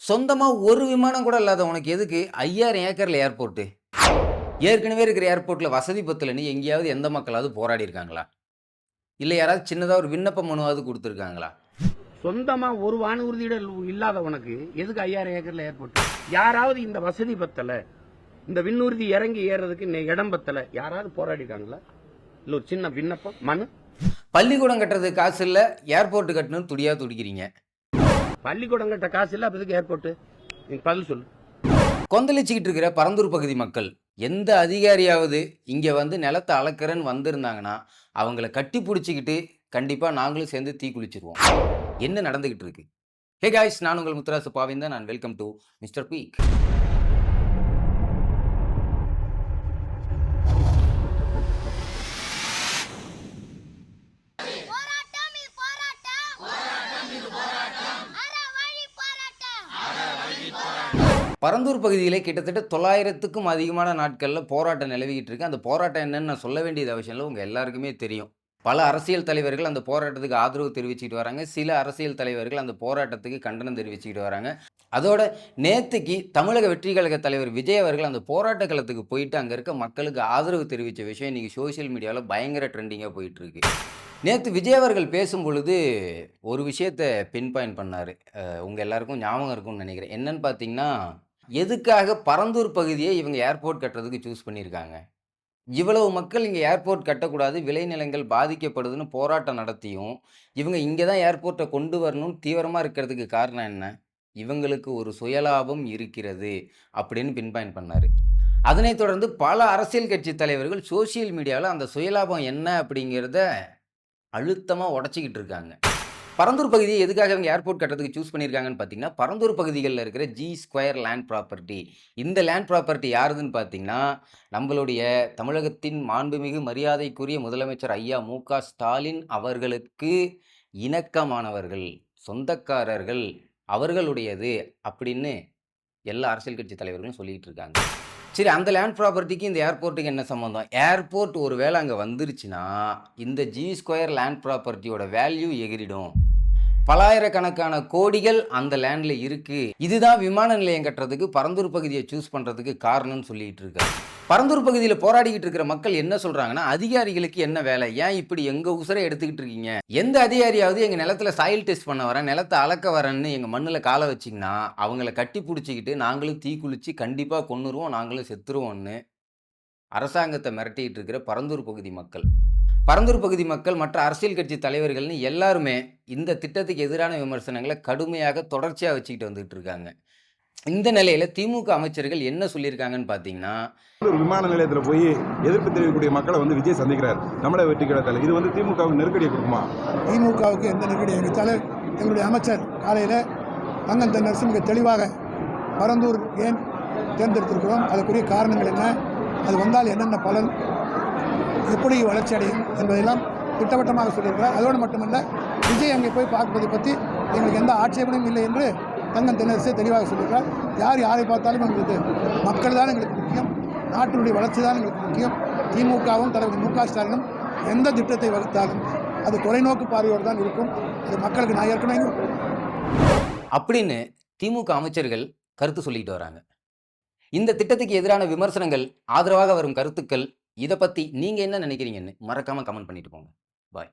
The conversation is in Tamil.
சொந்தமாக ஒரு விமானம் கூட இல்லாத உனக்கு எதுக்கு? ஐயாயிரம் ஏக்கரில் ஏர்போர்ட்டு ஏற்கனவே இருக்கிற ஏர்போர்ட்டில் வசதி பத்தலைன்னு எங்கேயாவது எந்த மக்களாவது போராடி இருக்காங்களா? இல்லை யாராவது சின்னதாக ஒரு விண்ணப்ப மனுவாவது கொடுத்துருக்காங்களா? சொந்தமா ஒரு வானூர்தியிட இல்லாதவனுக்கு எதுக்கு ஐயாயிரம் ஏக்கர்ல ஏற்பட்டு யாராவது இந்த வசதி பத்தல இந்த விண்ணூர்தி இறங்கி ஏறதுக்கு இடம் பத்தல யாராவது போராடிருக்காங்களா இல்ல ஒரு சின்ன விண்ணப்பம் மனு? பள்ளிக்கூடம் கட்டுறதுக்கு காசு இல்லை ஏர்போர்ட் கட்டணும்னு துடியாக துடிக்கிறீங்க. பள்ளிக்கூடங்கிட்ட காசு இல்லை அப்போதுக்கு ஏர்போர்ட்டு நீங்கள் பதில் சொல்லு. கொந்தளிச்சுக்கிட்டு இருக்கிற பரந்தூர் பகுதி மக்கள் எந்த அதிகாரியாவது இங்கே வந்து நிலத்தை அளக்கிறன்னு வந்திருந்தாங்கன்னா அவங்கள கட்டி பிடிச்சிக்கிட்டு கண்டிப்பாக நாங்களும் சேர்ந்து தீ குளிச்சிருவோம். என்ன நடந்துக்கிட்டு இருக்கு? ஹே காய்ஸ் நான் உங்கள் முத்துராசு பாவிந்தா நான் வெல்கம் டு மிஸ்டர் பீக் போராட்டம் இது போராட்டம் போராட்டம் இது போராட்டம் அறவழி போராட்டம் பரந்தூர் பகுதியில் கிட்டத்தட்ட தொள்ளாயிரத்துக்கும் அதிகமான நாட்களில் போராட்டம் நிலவிக்கிட்டு இருக்கு. அந்த போராட்டம் என்னன்னு நான் சொல்ல வேண்டியது அவசியம் இல்லை. உங்கள் எல்லாருக்குமே தெரியும். பல அரசியல் தலைவர்கள் அந்த போராட்டத்துக்கு ஆதரவு தெரிவிச்சுக்கிட்டு வராங்க. சில அரசியல் தலைவர்கள் அந்த போராட்டத்துக்கு கண்டனம் தெரிவிச்சுக்கிட்டு வராங்க. அதோட நேத்துக்கு தமிழக வெற்றி கழக தலைவர் விஜய் அவர்கள் அந்த போராட்ட களத்துக்கு போயிட்டு அங்கே இருக்க மக்களுக்கு ஆதரவு தெரிவித்த விஷயம் இன்றைக்கி சோஷியல் மீடியாவில் பயங்கர ட்ரெண்டிங்காக போயிட்டு இருக்கு. நேற்று விஜய் அவர்கள் பேசும் பொழுது ஒரு விஷயத்தை பின் பாயிண்ட் பண்ணார் உங்கள் எல்லாருக்கும் ஞாபகம் இருக்கும்னு நினைக்கிறேன். என்னன்னு பார்த்தீங்கன்னா எதுக்காக பரந்தூர் பகுதியை இவங்க ஏர்போர்ட் கட்டுறதுக்கு சூஸ் பண்ணியிருக்காங்க? இவ்வளவு மக்கள் இங்கே ஏர்போர்ட் கட்டக்கூடாது விளைநிலங்கள் பாதிக்கப்படுதுன்னு போராட்டம் நடத்தியும் இவங்க இங்கே தான் ஏர்போர்ட்டை கொண்டு வரணும்னு தீவிரமாக இருக்கிறதுக்கு காரணம் என்ன? இவங்களுக்கு ஒரு சுயலாபம் இருக்கிறது அப்படின்னு பின் பண்ணார். அதனைத் தொடர்ந்து பல அரசியல் கட்சி தலைவர்கள் சோஷியல் மீடியாவில் அந்த சுயலாபம் என்ன அப்படிங்கிறத அழுத்தமாக உடச்சிக்கிட்டு இருக்காங்க. பரந்தூர் பகுதியை எதுக்காக அவங்க ஏர்போர்ட் கட்டுறதுக்கு சூஸ் பண்ணியிருக்காங்கன்னு பார்த்தீங்கன்னா பரந்தூர் பகுதிகளில் இருக்கிற ஜி ஸ்கொயர் லேண்ட் ப்ராப்பர்ட்டி இந்த லேண்ட் ப்ராப்பர்ட்டி யாருதுன்னு பார்த்தீங்கன்னா நம்மளுடைய தமிழகத்தின் மாண்புமிகு மரியாதைக்குரிய முதலமைச்சர் ஐயா மு க ஸ்டாலின் அவர்களுக்கு இணக்கமானவர்கள் சொந்தக்காரர்கள் அவர்களுடையது அப்படின்னு எல்லா அரசியல் கட்சி தலைவர்களும் சொல்லிட்டு இருக்காங்க. சரி அந்த லேண்ட் ப்ராப்பர்ட்டிக்கு இந்த ஏர்போர்ட்டுக்கு என்ன சம்மந்தம் ஏர்போர்ட் ஒரு வேளை அங்கே வந்துருச்சுன்னா இந்த ஜி ஸ்கொயர் லேண்ட் ப்ராப்பர்ட்டியோட வேல்யூ எகிரிடும் பலாயிரக்கணக்கான கோடிகள் அந்த லேண்டில் இருக்குது இதுதான் விமான நிலையம் கட்டுறதுக்கு பரந்தூர் பகுதியை சூஸ் பண்ணுறதுக்கு காரணம்னு சொல்லிட்டு இருக்காங்க பரந்தூர் பகுதியில் போராடிக்கிட்டு இருக்கிற மக்கள் என்ன சொல்கிறாங்கன்னா அதிகாரிகளுக்கு என்ன வேலை? ஏன் இப்படி எங்கள் உசுரை எடுத்துக்கிட்டு இருக்கீங்க? எந்த அதிகாரியாவது எங்கள் நிலத்துல சாயில் டெஸ்ட் பண்ண வரேன் நிலத்தை அளக்க வரேன்னு எங்கள் மண்ணில் காலை வச்சிங்கன்னா அவங்கள கட்டி பிடிச்சிக்கிட்டு நாங்களும் தீ குளிச்சு கண்டிப்பாக கொன்னுருவோம் நாங்களும் செத்துருவோம்னு அரசாங்கத்தை மிரட்டிக்கிட்டு இருக்கிற பரந்தூர் பகுதி மக்கள். பரந்தூர் பகுதி மக்கள் மற்ற அரசியல் கட்சி தலைவர்கள்னு எல்லாருமே இந்த திட்டத்துக்கு எதிரான விமர்சனங்களை கடுமையாக தொடர்ச்சியாக வச்சுக்கிட்டு வந்துகிட்டு இருக்காங்க. இந்த நிலையில் திமுக அமைச்சர்கள் என்ன சொல்லியிருக்காங்கன்னு பார்த்தீங்கன்னா ஒரு விமான நிலையத்தில் போய் எதிர்ப்பு தெரிவிக்கக்கூடிய மக்களை வந்து விஜய் சந்திக்கிறார். நம்மளை வெற்றி கிடத்தல இது வந்து திமுகவுக்கு நெருக்கடியை கொடுக்குமா? திமுகவுக்கு எந்த நெருக்கடி எங்கள் தலைவர் எங்களுடைய அமைச்சர் காலையில் தங்கம் தென்னரசு மிக தெளிவாக பரந்தூர் ஏன் தேர்ந்தெடுத்திருக்கிறோம்? அதுக்குரிய காரணங்கள் என்ன? அது வந்தால் என்னென்ன பலன்? எப்படி வளர்ச்சி அடையும் என்பதெல்லாம் திட்டவட்டமாக சொல்லியிருக்கிறார். அதோடு மட்டுமல்ல விஜய் அங்கே போய் பார்ப்பதை பற்றி எங்களுக்கு எந்த ஆட்சேபனையும் இல்லை என்று தங்கம் தென்னரசே தெளிவாக சொல்லியிருக்கிறார். யார் யாரை பார்த்தாலும் எங்களுக்கு மக்கள் தான் எங்களுக்கு முக்கியம் நாட்டினுடைய வளர்ச்சி தான் எங்களுக்கு முக்கியம். திமுகவும் தலைவர் மு க ஸ்டாலினும் எந்த திட்டத்தை வகுத்தாலும் அது தொலைநோக்கு பார்வையோடு தான் இருக்கும். அது மக்களுக்கு நான் ஏற்கனவே அப்படின்னு திமுக அமைச்சர்கள் கருத்து சொல்லிட்டு வராங்க. இந்த திட்டத்துக்கு எதிரான விமர்சனங்கள் ஆதரவாக வரும் கருத்துக்கள் இதை பற்றி நீங்கள் என்ன நினைக்கிறீங்கன்னு மறக்காமல் கமெண்ட் பண்ணிட்டு போங்க. பாய்